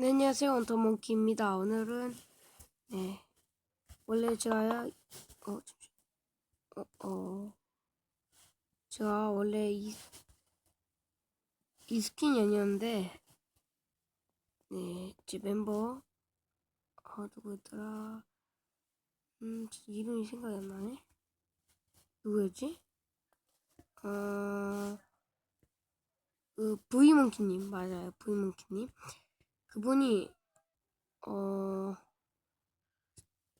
네, 안녕하세요. 원터몽키입니다. 오늘은, 네. 원래 제가, 어, 어, 어. 제가 원래 이, 이 스킨이 아니었는데, 네, 제 멤버, 아, 누구였더라. 음, 이름이 생각이 안 나네. 누구였지? 어, 그, 브이몽키님, 맞아요. 브이몽키님. 그분이 어,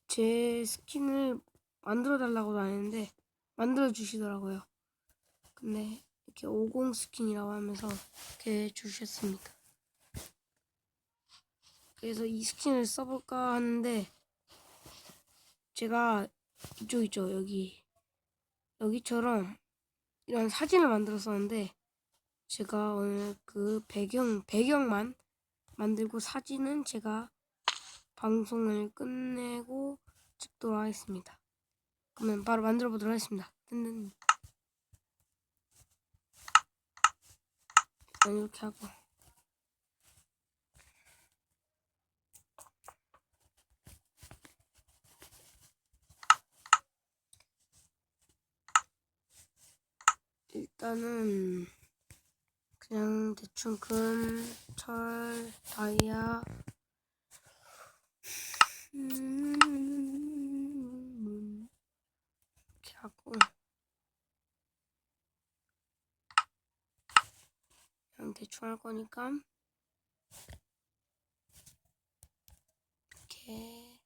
제 스킨을 만들어 달라고도 하는데 만들어 주시더라고요. 근데 이렇게 50 스킨이라고 하면서 이렇게 주셨습니다. 그래서 이 스킨을 써볼까 하는데 제가 이쪽 있죠 여기 여기처럼 이런 사진을 만들었었는데 제가 오늘 그 배경 배경만 만들고 사진은 제가 방송을 끝내고 찍도록 하겠습니다. 그러면 바로 만들어 보도록 하겠습니다. 뜬든 일단 이렇게 하고 일단은 그냥 대충 금, 철, 다이아 음, 이렇게 하고 그냥 대충 할 거니까 이렇게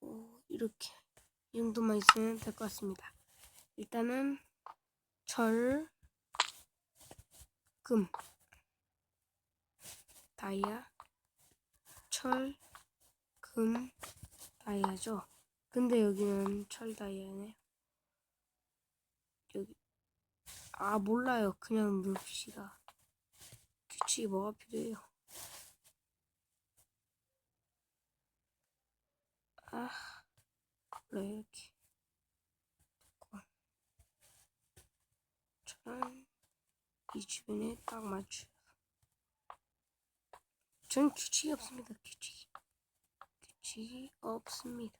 오, 이렇게 이 정도만 있으면 될 것 같습니다. 일단은 철 금, 다이아, 철, 금, 다이아죠. 근데 여기는 철 다이아네. 여기 아 몰라요. 그냥 넣읍시다. 규칙이 뭐가 필요해요? 아 그래 이렇게 철 이 주변에 딱 맞춰. 전 규칙이 없습니다. 규칙이. 규칙이 없습니다.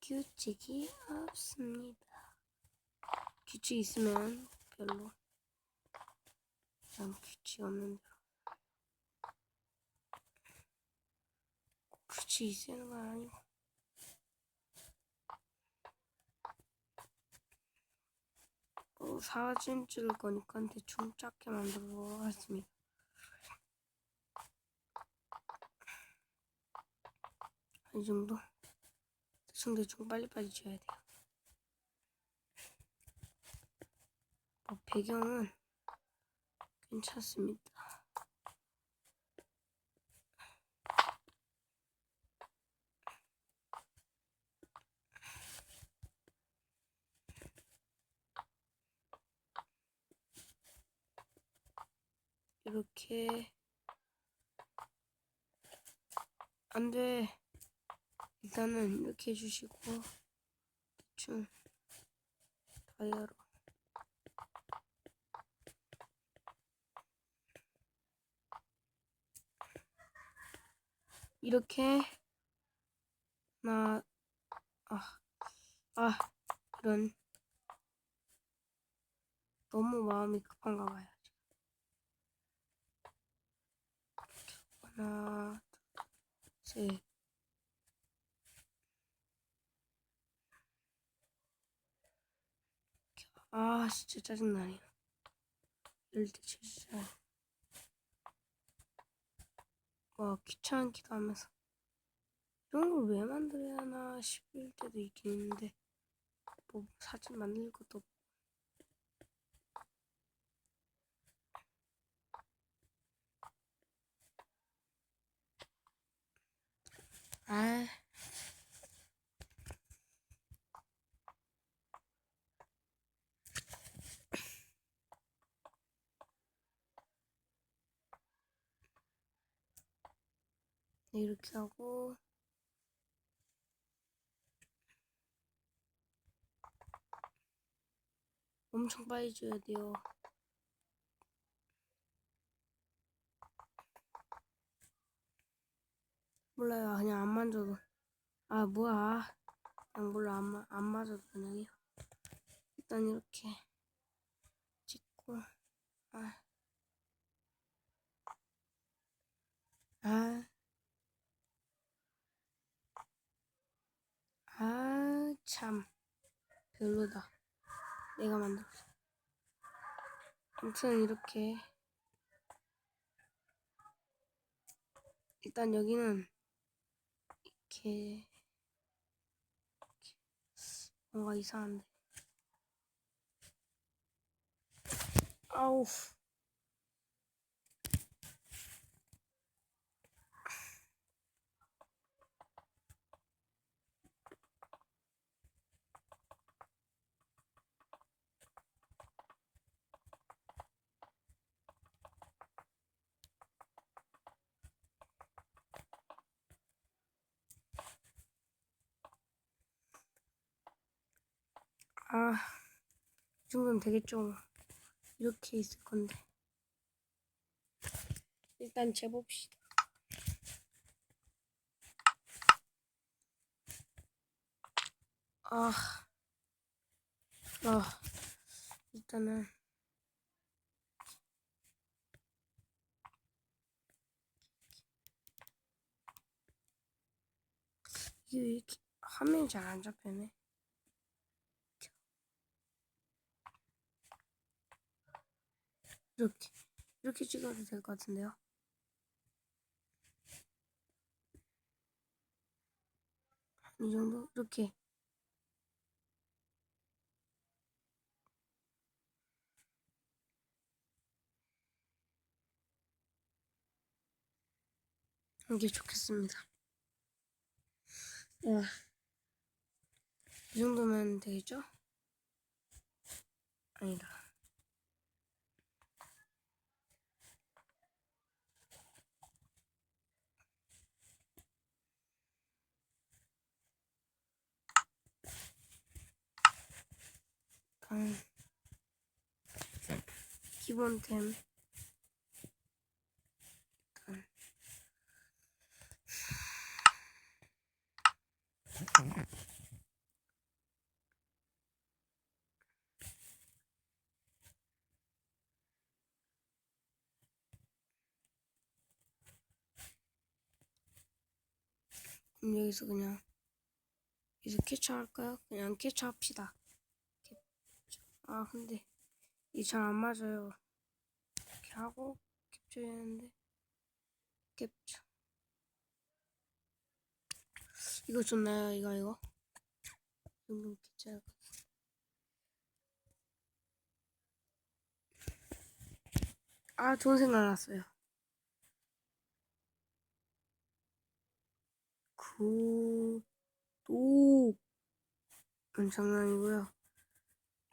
규칙이 없습니다. 규칙 있으면 별로. 난 규칙 없는 대로. 규칙 건 아니고. 어, 사진 찍을 거니까 대충 작게 만들어 하겠습니다. 이 정도? 대충 대충 빨리빨리 지어야 돼요. 뭐 배경은 괜찮습니다. 이렇게 안돼 일단은 이렇게 해주시고 대충 다이아로 이렇게 나 아, 아, 이런 너무 마음이 급한가 봐요. 하나, 둘, 셋. 아, 진짜 짜증나네요. 이럴 때 진짜. 와, 귀찮기도 하면서. 이런 걸 왜 만들어야 하나 싶을 때도 있긴 있는데, 뭐, 사진 만들 것도 없고. 아. 네, 이렇게 하고 엄청 빨리 줘야 돼요. 몰라요. 그냥 안 만져도. 아, 뭐야. 그냥 몰라. 안, 마, 안 맞아도 그냥요. 일단 이렇게 찍고, 아. 아. 아, 참. 별로다. 내가 만들었어. 아무튼 이렇게. 일단 여기는 이렇게, 뭔가 이상한데. 아우. 아, 이 정도면 되겠죠. 이렇게 있을 건데. 일단 재봅시다. 아, 아, 일단은 이게 왜 이렇게 화면이 잘 안 잡히네. 이렇게 이렇게 찍어도 될 것 같은데요. 이 정도 이렇게 이게 좋겠습니다. 와, 이 정도면 되겠죠? 아니다. 음, 기본템 여기서 그냥 여기서 캡처 할까요? 그냥 캡처 합시다. 아 근데 이게 잘안 맞아요. 이렇게 하고 캡처해야 하는데 캡처. 이거 좋나요? 이거 이거? 이거 같아. 아 좋은 생각 났어요. 구독 은 장난이고요.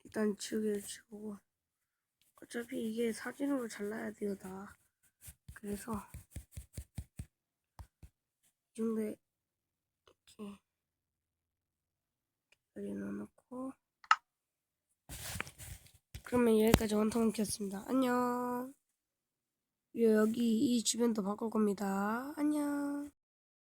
일단 지우개를 지우고 어차피 이게 사진으로 잘라야 돼요 다. 그래서 이 정도에 이렇게 여기 넣어놓고 그러면 여기까지 켰습니다. 안녕. 여기 이 주변도 바꿀 겁니다. 안녕.